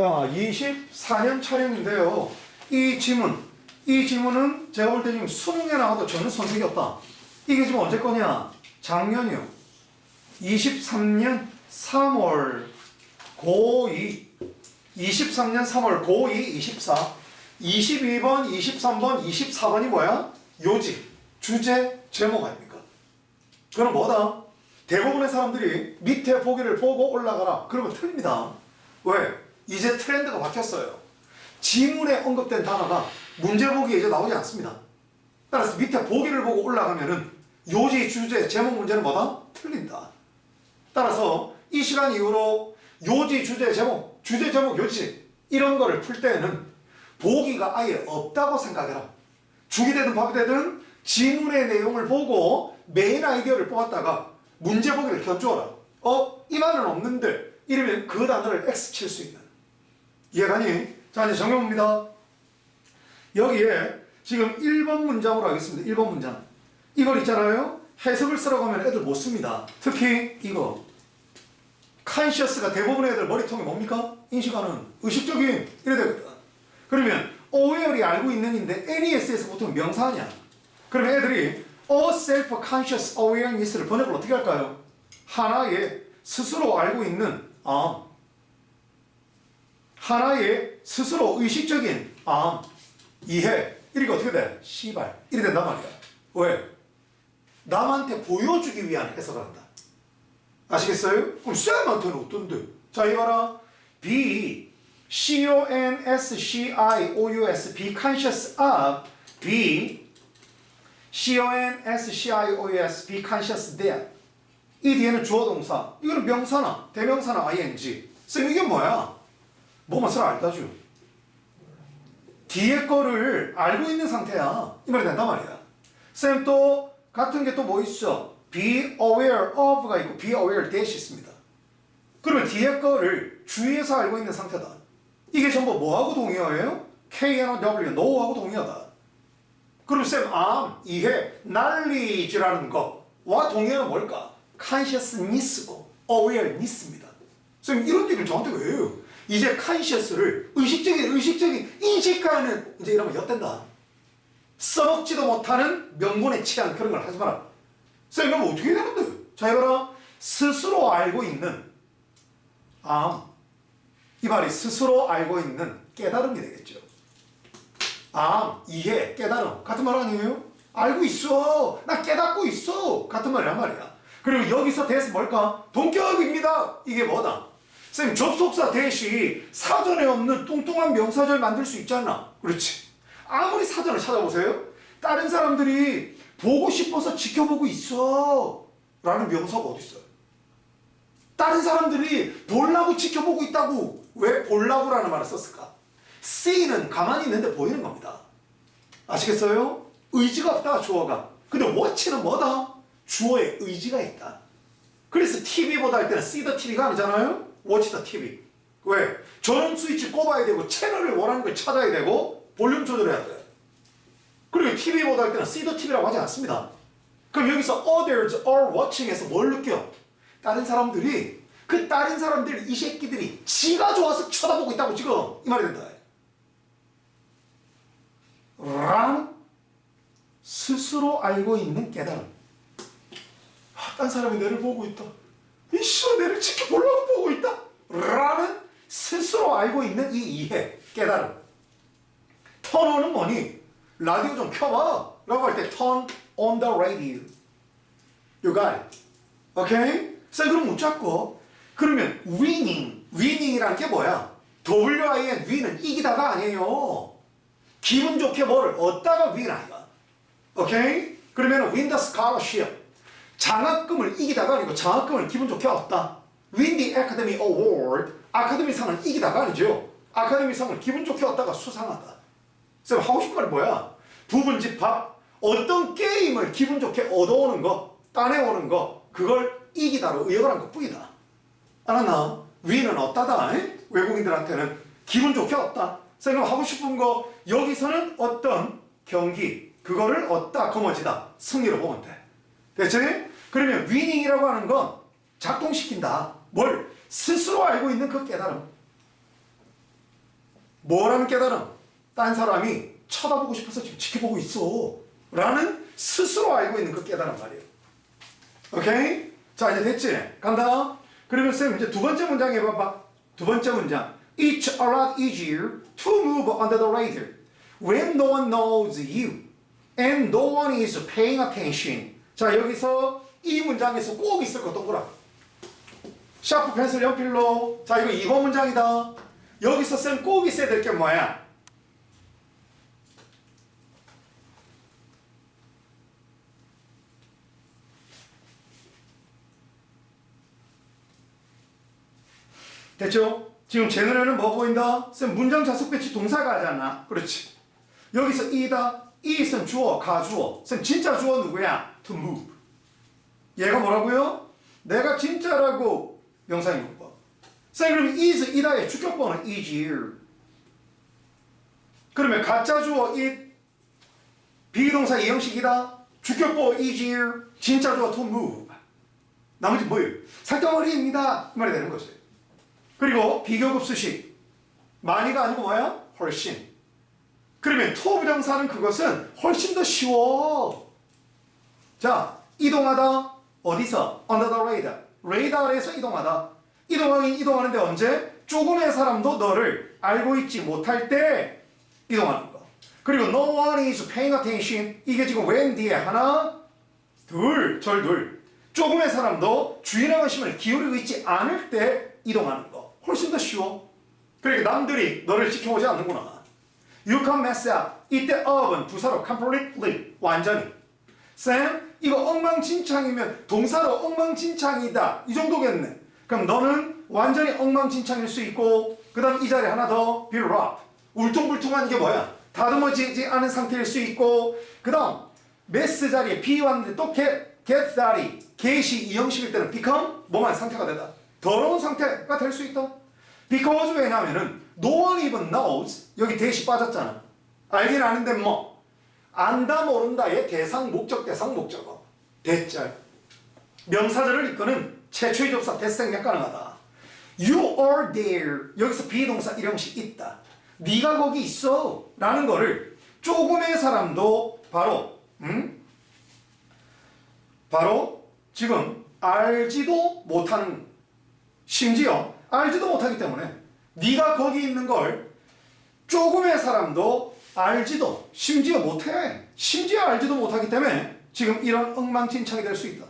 자, 24년 촬영인데요. 이 지문, 이 지문은 제가 볼 때 지금 수능에 나와도 전혀 손색이 없다. 이게 지금 언제 거냐? 작년이요. 23년 3월 고2. 23년 3월 고2, 24. 22번, 23번, 24번이 뭐야? 요지, 주제, 제목 아닙니까? 그럼 뭐다? 대부분의 사람들이 밑에 보기를 보고 올라가라. 그러면 틀립니다. 왜? 이제 트렌드가 바뀌었어요. 지문에 언급된 단어가 문제 보기에 이제 나오지 않습니다. 따라서 밑에 보기를 보고 올라가면은 요지, 주제, 제목 문제는 뭐다? 틀린다. 따라서 이 시간 이후로 요지, 주제, 제목, 주제, 제목, 요지 이런 거를 풀 때에는 보기가 아예 없다고 생각해라. 죽이 되든 밥이 되든 지문의 내용을 보고 메인 아이디어를 뽑았다가 문제 보기를 견주어라. 어? 이 말은 없는데 이러면 그 단어를 X 칠 수 있는. 이해가니? 자 이제 정형입니다. 여기에 지금 1번 문장으로 하겠습니다. 1번 문장. 이걸 있잖아요. 해석을 쓰라고 하면 애들 못 씁니다. 특히 이거. 컨시어스가 대부분의 애들 머리통에 뭡니까? 인식하는 의식적인 이래 되거든. 그러면 aware이 알고 있는 인데 NES에서 보통 명사냐? 그러면 애들이 a self-conscious awareness를 번역을 어떻게 할까요? 하나의 스스로 알고 있는 암. 하나의 스스로 의식적인 암. 이해. 이렇게 어떻게 돼? 시발. 이래 된단 말이야. 왜? 남한테 보여주기 위한 해석을 한다. 아시겠어요? 그럼 쌤한테는 어떤데? 자, 이봐라. be C-O-N-S-C-I-O-U-S be conscious of be C-O-N-S-C-I-O-U-S be conscious that 이 뒤에는 주어 동사 이거는 명사나 대명사나 ing 쌤 이게 뭐야? 뭐만 쓰라 알다죠 뒤에 거를 알고 있는 상태야 이 말이 된단 말이야 쌤 또 같은 게 또 뭐 있어? be aware of가 있고 be aware that 있습니다 그러면 뒤에 거를 주의해서 알고 있는 상태다. 이게 전부 뭐하고 동의어예요? K-N-O-W, know하고 동의어다. 그럼 쌤, 암, 이해, knowledge라는 거와 동의어는 뭘까? consciousness고 awareness입니다. 쌤, 이런 얘기를 저한테 왜 해요? 이제 conscious를 의식적인, 의식적인 인식하는 이제 이러면 엿된다. 써먹지도 못하는 명분에 취한 그런 걸 하지 마라. 쌤, 그럼 어떻게 되는데? 자, 이거라. 스스로 알고 있는 암. 이 말이 스스로 알고 있는 깨달음이 되겠죠. 암, 이해, 깨달음. 같은 말 아니에요? 알고 있어. 나 깨닫고 있어. 같은 말이란 말이야. 그리고 여기서 대해서 뭘까? 동격입니다. 이게 뭐다? 쌤, 접속사 대시 사전에 없는 뚱뚱한 명사절 만들 수 있잖아. 그렇지. 아무리 사전을 찾아보세요. 다른 사람들이 보고 싶어서 지켜보고 있어. 라는 명사가 어디 있어요? 다른 사람들이 보려고 지켜보고 있다고 왜 보려고라는 말을 썼을까? see는 가만히 있는데 보이는 겁니다. 아시겠어요? 의지가 없다 주어가. 근데 watch는 뭐다? 주어에 의지가 있다. 그래서 TV보다 할 때는 see the TV가 아니잖아요? The TV. 왜? 전원 스위치 꼽아야 되고 채널을 원하는 걸 찾아야 되고 볼륨 조절해야 돼. 그리고 TV보다 할 때는 the TV라고 하지 않습니다. 그럼 여기서 others are watching에서 뭘 느껴? 다른 사람들이 그 다른 사람들 이 새끼들이 지가 좋아서 쳐다보고 있다고 지금 이 말이 된다. 랑 스스로 알고 있는 깨달음. 아, 딴 사람이 내를 보고 있다. 이씨가 내를 지켜보려고 보고 있다. 라는 스스로 알고 있는 이 이해, 깨달음. 턴온은 뭐니? 라디오 좀 켜봐. 라고 할 때 turn on the radio. You got it. 오케이? 자, 그럼 묻잡고 그러면 winning, winning이라는 게 뭐야? W-I-N, win은 이기다가 아니에요. 기분 좋게 뭐를 얻다가 win 아이가. 오케이? 그러면 win the scholarship. 장학금을 이기다가 아니고 장학금을 기분 좋게 얻다. the academy award. 아카데미 상을 이기다가 아니죠. 아카데미 상을 기분 좋게 얻다가 수상하다. 쌤 하고 싶은 말이 뭐야? 부분집합. 어떤 게임을 기분 좋게 얻어오는 거, 따내오는 거, 그걸 이기다로 의역을 한 것 뿐이다. 알았나? 위는 얻다다. 에? 외국인들한테는 기분 좋게 얻다. 쌤은 하고 싶은 거 여기서는 어떤 경기 그거를 얻다 거머쥐다 승리로 보면 돼. 됐지? 그러면 위닝이라고 하는 건 작동시킨다. 뭘? 스스로 알고 있는 그 깨달음. 뭐라는 깨달음? 딴 사람이 쳐다보고 싶어서 지금 지켜보고 있어. 라는 스스로 알고 있는 그 깨달음 말이에요. 오케이? 자, 이제 됐지? 간다. 그러면 쌤, 이제 두 번째 문장 해봐봐. 두 번째 문장. It's a lot easier to move under the radar when no one knows you and no one is paying attention. 자, 여기서 이 문장에서 꼭 있을 거 동그라. 샤프 펜슬 연필로. 자, 이거 2번 문장이다. 여기서 쌤 꼭 있어야 될 게 뭐야? 됐죠? 지금 제 눈에는 뭐 보인다? 쌤 문장 자속 배치 동사가 하잖아. 그렇지. 여기서 이다. 이은 주어, 가주어. 쌤 진짜 주어 누구야? To move. 얘가 뭐라고요? 내가 진짜라고 거 봐. 쌤 그럼 is 이다의 주격번은 is. 그러면 가짜 주어 it 비동사 이형식이다. 주격보 is 진짜 주어 to move. 나머지 뭐예요? 살덩어리입니다. 이 말이 되는 거지. 그리고 비교급 수식 많이가 아니고 뭐야? 훨씬. 그러면 to 부정사는 그것은 훨씬 더 쉬워. 자, 이동하다 어디서? under the radar. 레이더 아래에서 이동하다. 이동하긴 이동하는데 언제? 조금의 사람도 너를 알고 있지 못할 때 이동하는 거. 그리고 no one is paying attention. 이게 지금 when 뒤에 하나, 둘, 절 둘. 조금의 사람도 주인의 관심을 기울이고 있지 않을 때 이동하는 거. 훨씬 더 쉬워. 그러니까 남들이 너를 지켜보지 않는구나. You can mess up. 이때 up은 부사로 completely 완전히. 쌤 이거 엉망진창이면 동사로 엉망진창이다 이 정도겠네. 그럼 너는 완전히 엉망진창일 수 있고 그 다음 이 자리에 하나 더 build up. 울퉁불퉁한 이게 뭐야? 다듬어지지 않은 상태일 수 있고 그 다음 mess 자리에 be 왔는데 또 get, get 자리 get이 이 형식일 때는 become 뭐만 상태가 되다. 더러운 상태가 될 수 있다. because 왜냐면은 no one even knows 여기 대시 빠졌잖아. 알긴 아는데 뭐 안다 모른다의 대상 목적 대상 목적어 대절 명사절을 이끄는 최초의 접사 대생략 가능하다. You are there 여기서 비동사 일형식 있다. 네가 거기 있어 라는 거를 조금의 사람도 바로 음? 바로 지금 알지도 못하는 심지어 알지도 못하기 때문에 네가 거기 있는 걸 조금의 사람도 알지도 심지어 못해 심지어 알지도 못하기 때문에 지금 이런 엉망진창이 될 수 있다.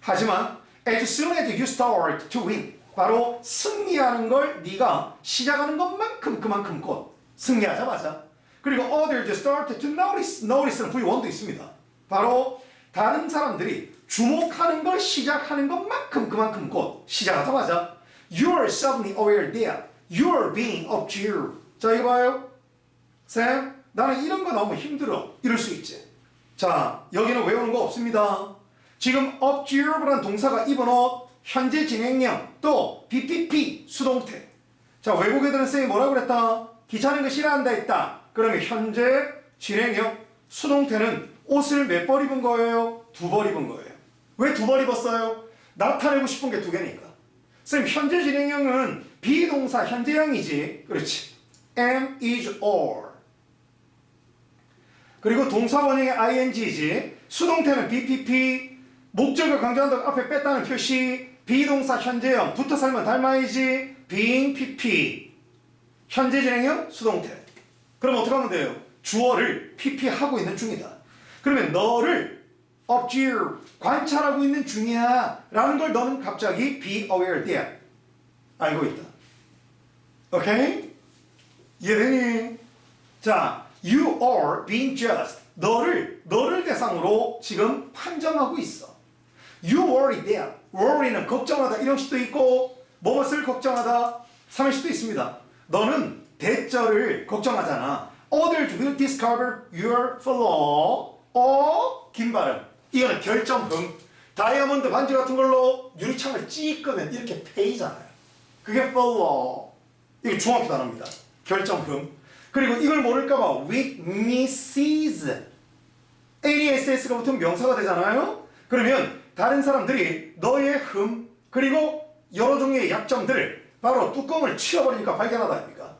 하지만 as soon as you start to win 바로 승리하는 걸 네가 시작하는 것만큼 그만큼 곧 승리하자마자 그리고 others start to notice notice는 V1도 있습니다. 바로 다른 사람들이 주목하는 걸 시작하는 것만큼 그만큼 곧 시작하자마자 you are suddenly aware that you are being observed. 자 이거 봐요. 쌤, 나는 이런 거 너무 힘들어. 이럴 수 있지. 자, 여기는 외우는 거 없습니다. 지금 observe란 동사가 입은 옷, 현재 진행형, 또 BPP, 수동태. 자, 외국 애들은 쌤이 뭐라고 그랬다? 귀찮은 거 싫어한다 했다. 그러면 현재 진행형, 수동태는 옷을 몇 벌 입은 거예요? 두 벌 입은 거예요. 왜 두 벌 입었어요? 나타내고 싶은 게 두 개니까. 쌤, 현재 진행형은 비동사 현재형이지. 그렇지. am, is, or. 그리고 동사 원형의 ing지. 수동태는 BPP. 목적을 강조한다고 앞에 뺐다는 표시. 비동사 현재형. 붙어 살면 닮아야지. being PP. 현재 진행형 수동태. 그럼 어떻게 하면 돼요? 주어를 PP 하고 있는 중이다. 그러면 너를 observe 관찰하고 있는 중이야 라는 걸 너는 갑자기 be aware 돼 알고 있다. 오케이? 이해되니? 자, you are being judged. 너를 너를 대상으로 지금 판정하고 있어. You worry that. worry는 걱정하다 이런 식도 있고 무엇을 걱정하다 삼일식도 있습니다. 너는 대절을 걱정하잖아. Others will discover your flaw. 어? 긴 발음. 이거는 결정흠. 다이아몬드 반지 같은 걸로 유리창을 찌끄면 이렇게 페이잖아요. 그게 flaw. 이게 중학교 단어입니다. 결정흠. 그리고 이걸 모를까봐 weaknesses. ASS가 붙으면 명사가 되잖아요. 그러면 다른 사람들이 너의 흠 그리고 여러 종류의 약점들을 바로 뚜껑을 치워버리니까 발견하다 아닙니까?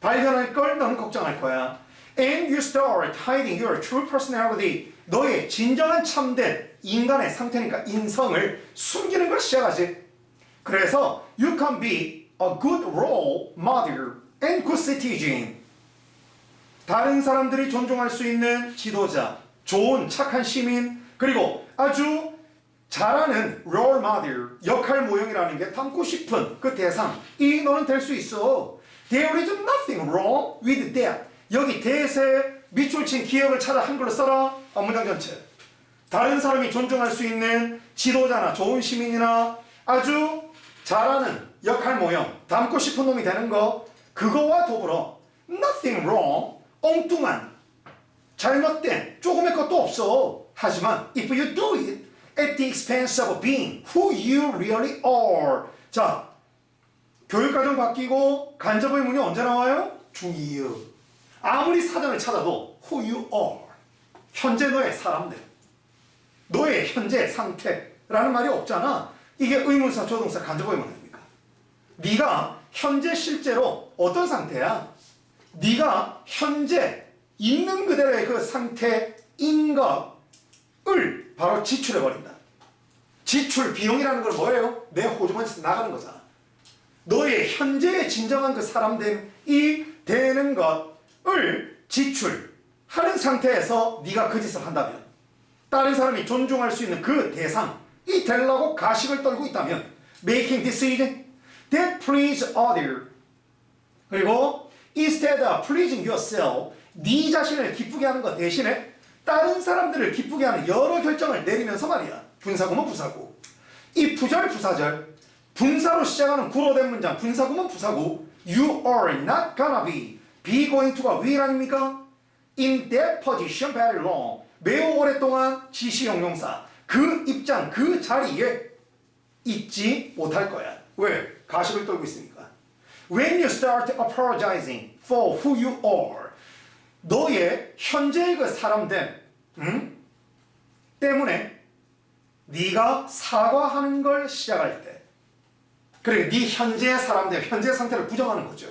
발견할 걸 너는 걱정할 거야. And you start hiding your true personality. 너의 진정한 참된 인간의 상태니까 인성을 숨기는 걸 시작하지. 그래서 you can be a good role model and good citizen. 다른 사람들이 존중할 수 있는 지도자, 좋은 착한 시민, 그리고 아주 잘하는 role model, 역할 모형이라는 게 담고 싶은 그 대상, 이 너는 될 수 있어. There is nothing wrong with that. 여기 대세 밑줄 친 기억을 찾아 한글로 써라. 아, 문장 전체. 다른 사람이 존중할 수 있는 지도자나 좋은 시민이나 아주 잘하는 역할 모형, 담고 싶은 놈이 되는 거, 그거와 더불어 nothing wrong, 엉뚱한, 잘못된, 조금의 것도 없어. 하지만 if you do it at the expense of being who you really are. 자, 교육과정 바뀌고 간접의 문이 언제 나와요? 중2 아무리 사전을 찾아도 who you are. 현재 너의 사람들. 너의 현재 상태라는 말이 없잖아. 이게 의문사, 조동사, 간접의 문 아닙니까? 네가 현재 실제로 어떤 상태야? 네가 현재 있는 그대로의 그 상태인 것을 바로 지출해 버린다. 지출 비용이라는 걸 뭐예요? 내 호주머니에서 나가는 거잖아. 너의 현재의 진정한 그 사람됨이 되는 것을 지출하는 상태에서 네가 그 짓을 한다면 다른 사람이 존중할 수 있는 그 대상이 되려고 가식을 떨고 있다면 making decision that please other 그리고 instead of pleasing yourself 네 자신을 기쁘게 하는 것 대신에 다른 사람들을 기쁘게 하는 여러 결정을 내리면서 말이야. 분사구문 부사구. 이 부절 부사절 분사로 시작하는 구로된 문장 분사구문 부사구. You are not gonna be. Be going to가 왜 아닙니까? In that position very long. 매우 오랫동안 지시형용사. 그 입장 그 자리에 있지 못할 거야. 왜? 가식을 떨고 있으니까 When you start apologizing for who you are 너의 현재의 그 사람됨 응? 때문에 네가 사과하는 걸 시작할 때 그래 네 현재의 사람됨 현재 상태를 부정하는 거죠.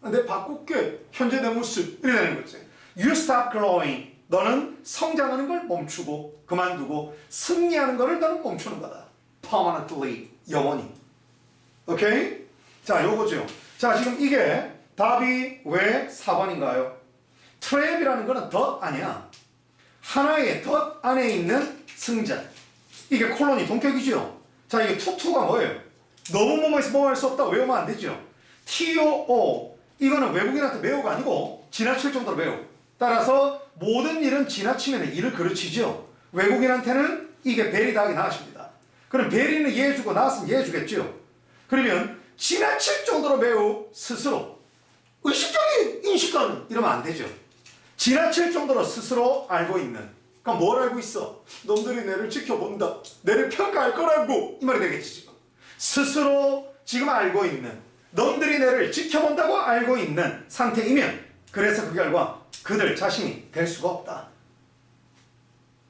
근데 바꿀게 현재 내 모습 이래 되는 거지. You stop growing. 너는 성장하는 걸 멈추고 그만두고 승리하는 거를 너는 멈추는 거다. Permanently 영원히. 오케이? 자 요거죠. 자 지금 이게 답이 왜 4번인가요? 트랩이라는 거는 덧 아니야. 하나의 덧 안에 있는 승자. 이게 콜론이 동격이죠. 자 이게 투투가 뭐예요? 너무 뭐뭐해서 뭐할 수 없다. 외우면 안 되죠. TOO 이거는 외국인한테 매우가 아니고 지나칠 정도로 매우. 따라서 모든 일은 지나치면 일을 그르치죠. 외국인한테는 이게 벨이 다 하게 나으십니다. 그럼 벨이는 이해해 주고 나왔으면 이해해 주겠죠. 그러면 지나칠 정도로 매우 스스로 의식적인 인식과는 이러면 안 되죠. 지나칠 정도로 스스로 알고 있는. 그러니까 뭘 알고 있어? 놈들이 내를 지켜본다. 내를 평가할 거라고. 이 말이 되겠지 지금. 스스로 지금 알고 있는. 놈들이 내를 지켜본다고 알고 있는 상태이면 그래서 그 결과 그들 자신이 될 수가 없다.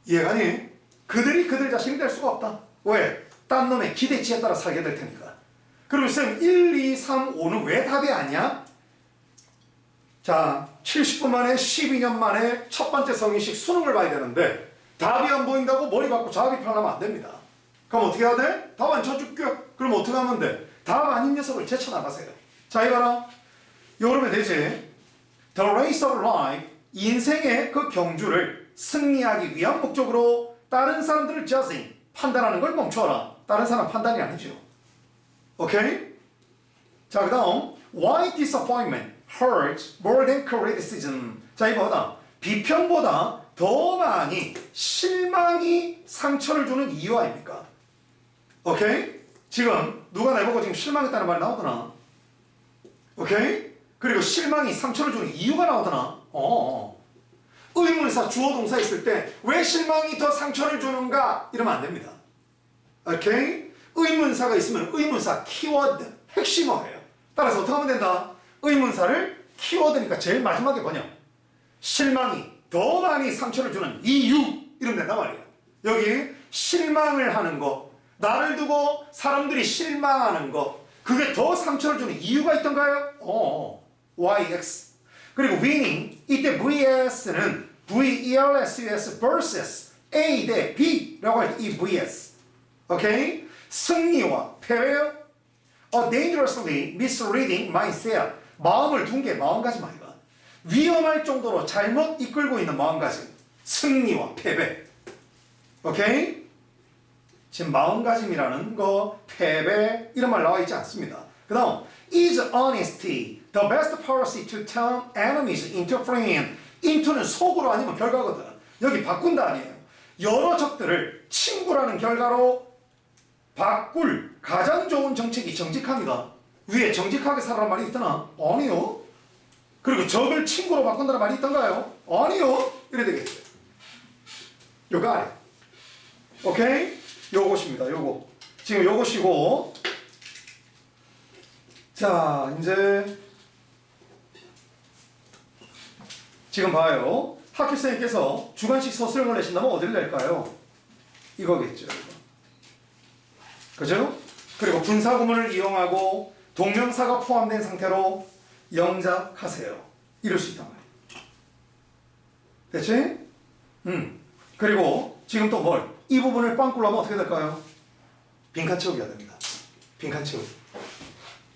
이해가 니? 그들이 그들 자신이 될 수가 없다. 왜? 딴 놈의 기대치에 따라 살게 될 테니까 그럼 쌤 1, 2, 3, 5는 왜 답이 아니야? 자, 70분 만에 12년 만에 첫 번째 성인식 수능을 봐야 되는데 답이 안 보인다고 머리 받고 자업입하면 안 됩니다. 그럼 어떻게 해야 돼? 답 안 쳐줄게. 그럼 어떻게 하면 돼? 답 아닌 녀석을 제쳐나가세요. 자, 이거라. 요러면 되지. The race of life, 인생의 그 경주를 승리하기 위한 목적으로 다른 사람들을 judging, 판단하는 걸 멈춰라. 다른 사람 판단이 아니죠. 오케이? 자, 그 다음 Why disappointment hurts more than criticism? 자, 이거 보다 비평보다 더 많이 실망이 상처를 주는 이유 아닙니까? 오케이? 지금 누가 나보고 지금 실망했다는 말이 나오더나? 오케이? 그리고 실망이 상처를 주는 이유가 나오더나? 어. 의문사 주어 동사 있을 때 왜 실망이 더 상처를 주는가? 이러면 안 됩니다. 오케이? 의문사가 있으면 의문사 키워드 핵심어예요. 따라서 어떻게 하면 된다? 의문사를 키워드니까 제일 마지막에 번역. 실망이 더 많이 상처를 주는 이유 이러면 된단 말이에요. 여기 실망을 하는 거, 나를 두고 사람들이 실망하는 거, 그게 더 상처를 주는 이유가 있던가요? 어. YX. 그리고 winning 이때 VS는 VERSUS versus A 대 B라고 할 때 이 VS. 오케이? 승리와 패배요. A dangerously misleading mindset. 마음을 둔 게 마음가짐 아이가. 위험할 정도로 잘못 이끌고 있는 마음가짐. 승리와 패배. 오케이? 지금 마음가짐이라는 거, 패배 이런 말 나와 있지 않습니다. 그 다음 is honesty the best policy to turn enemies into friends into는 속으로 아니면 결과거든. 여기 바꾼다 아니에요. 여러 적들을 친구라는 결과로 바꿀 가장 좋은 정책이 정직합니다. 위에 정직하게 살아라는 말이 있더나? 아니요. 그리고 적을 친구로 바꾼다는 말이 있던가요? 아니요. 이래 되겠어요. 요거 아래. 오케이? 요것입니다. 요거. 지금 요것이고 자, 이제 지금 봐요. 학교 선생님께서 주관식 서술형을 내신다면 어디를 낼까요? 이거겠죠. 그죠? 그리고 분사구문을 이용하고 동명사가 포함된 상태로 영작하세요. 이럴 수 있단 말이에요. 됐지? 음. 그리고 지금 또 뭘? 이 부분을 빵꾸로 하면 어떻게 될까요? 빈칸 채우기가 됩니다. 빈칸 채우기.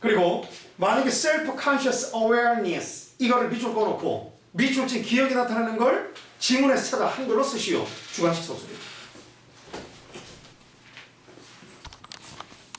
그리고 만약에 self-conscious awareness 이거를 밑줄 꺼놓고 밑줄 친 기억이 나타나는 걸 지문에서 찾아 한글로 쓰시오. 주관식 소설이.